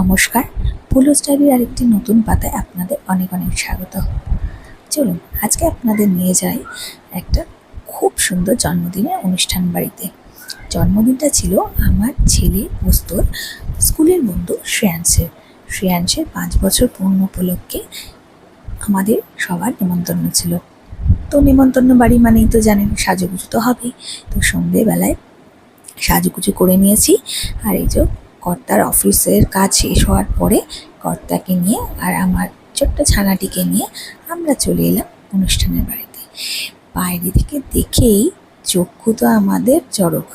নমস্কার। পুলুস ডায়েরির আরেকটি নতুন পাতায় আপনাদের অনেক অনেক স্বাগত। চলুন, আজকে আপনাদের নিয়ে যাই একটা খুব সুন্দর জন্মদিনের অনুষ্ঠান বাড়িতে। জন্মদিনটা ছিল আমার ছেলে পোস্তর স্কুলের বন্ধু শ্রেয়াংশের। শ্রেয়াংশের পাঁচ বছর পূর্ণ উপলক্ষে আমাদের সবার নেমন্তন্ন ছিল। তো নেমন্তন্ন বাড়ি মানেই তো জানেন, সাজুগুজু তো হবেই। তো সন্ধেবেলায় সাজুগুজু করে নিয়েছি। আর এই যে কর্তার অফিসের কাজ শেষ হওয়ার পরে কর্তাকে নিয়ে আর আমার ছোট্ট ছানাটিকে নিয়ে আমরা চলে এলাম অনুষ্ঠানের বাড়িতে। বাইরে থেকে দেখেই চক্ষু তো আমাদের চড়ক।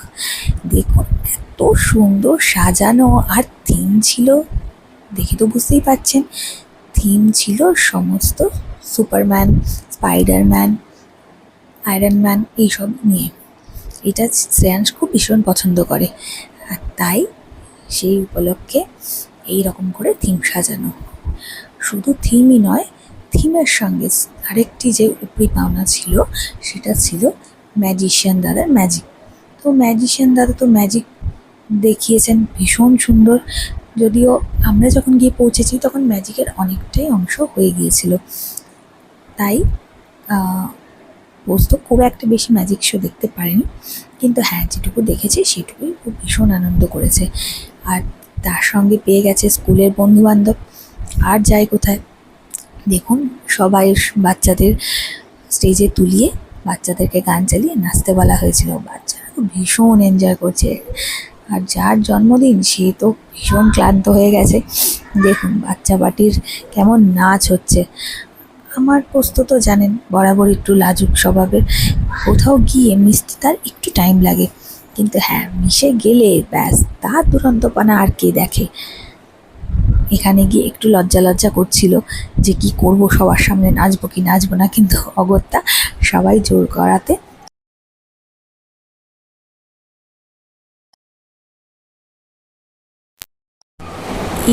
দেখুন, এত সুন্দর সাজানো আর থিম ছিল। দেখে তো বুঝতেই পারছেন থিম ছিল সমস্ত সুপারম্যান স্পাইডারম্যান আয়রন ম্যান এইসব নিয়ে। এটা শ্রেয়াংশ খুব ভীষণ পছন্দ করে। আর তাই সেই উপলক্ষে এই রকম করে থিম সাজানো। শুধু থিমই নয় থিমের সঙ্গে আরেকটি যে উপরি পাওনা ছিল, সেটা ছিল ম্যাজিশিয়ান দাদার ম্যাজিক তো ম্যাজিশিয়ান দাদা তো ম্যাজিক দেখিয়েছেন, ভীষণ সুন্দর। যদিও আমরা যখন গিয়ে পৌঁছেছি, তখন ম্যাজিকের অনেকটাই অংশ হয়ে গিয়েছিল। তাই বস্তু খুব একটা বেশি ম্যাজিক শো দেখতে পারিনি। কিন্তু হ্যাঁ যেটুকু দেখেছি, সেটুকুই খুব ভীষণ আনন্দ করেছে। আর তার সঙ্গে পেয়ে গেছে স্কুলের বন্ধু বান্ধব আর যাই কোথায়? দেখুন, সবাই বাচ্চাদের স্টেজে তুলিয়ে বাচ্চাদেরকে গান চালিয়ে নাচতে বলা হয়েছিল। বাচ্চারা তো ভীষণ এনজয় করছে। আর যার জন্মদিন, সে তো ভীষণ ক্লান্ত হয়ে গেছে। দেখুন বাচ্চা বাটির কেমন নাচ হচ্ছে। আমার পোস্ত তো জানেন, বরাবর একটু লাজুক স্বভাবের। কোথাও গিয়ে মিশতে তার একটু টাইম লাগে। কিন্তু হ্যাঁ মিশে গেলে ব্যাস তার দুরন্তপনা আর কে দেখে? এখানে গিয়ে একটু লজ্জা লজ্জা করছিল যে কি করব, সবার সামনে নাচবো কি নাচবো না, কিন্তু অগত্যা সবাই জোর করাতে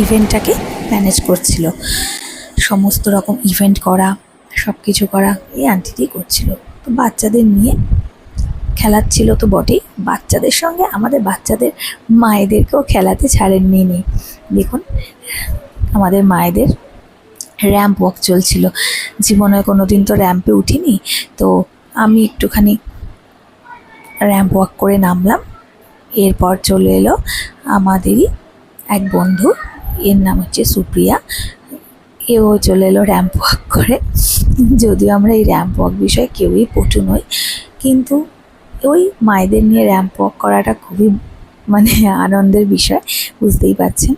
ইভেন্টটাকে ম্যানেজ করছিল। সমস্ত রকম ইভেন্ট করা সব কিছু করা, এই আন্টিটি করছিল। তো বাচ্চাদের নিয়ে খেলাচ্ছিল তো বটেই। বাচ্চাদের সঙ্গে আমাদের বাচ্চাদের মায়েদেরকেও খেলাতে ছাড়েননি নেই দেখুন, আমাদের মায়েদের র্যাম্প ওয়াক চলছিল। জীবনে কোনো দিন তো র্যাম্পে উঠিনি, তো আমি একটুখানি র্যাম্প ওয়াক করে নামলাম। এরপর চলে এলো আমাদেরই এক বন্ধু, এর নাম হচ্ছে সুপ্রিয়া। এও চলে এলো র্যাম্প ওয়াক করে। যদিও আমরা এই র্যাম্প ওয়াক বিষয়ে কেউই পটু নই, কিন্তু ওই মায়েদের নিয়ে র্যাম্প ওয়াক করাটা খুবই মানে আনন্দের বিষয় বুঝতেই পারছেন।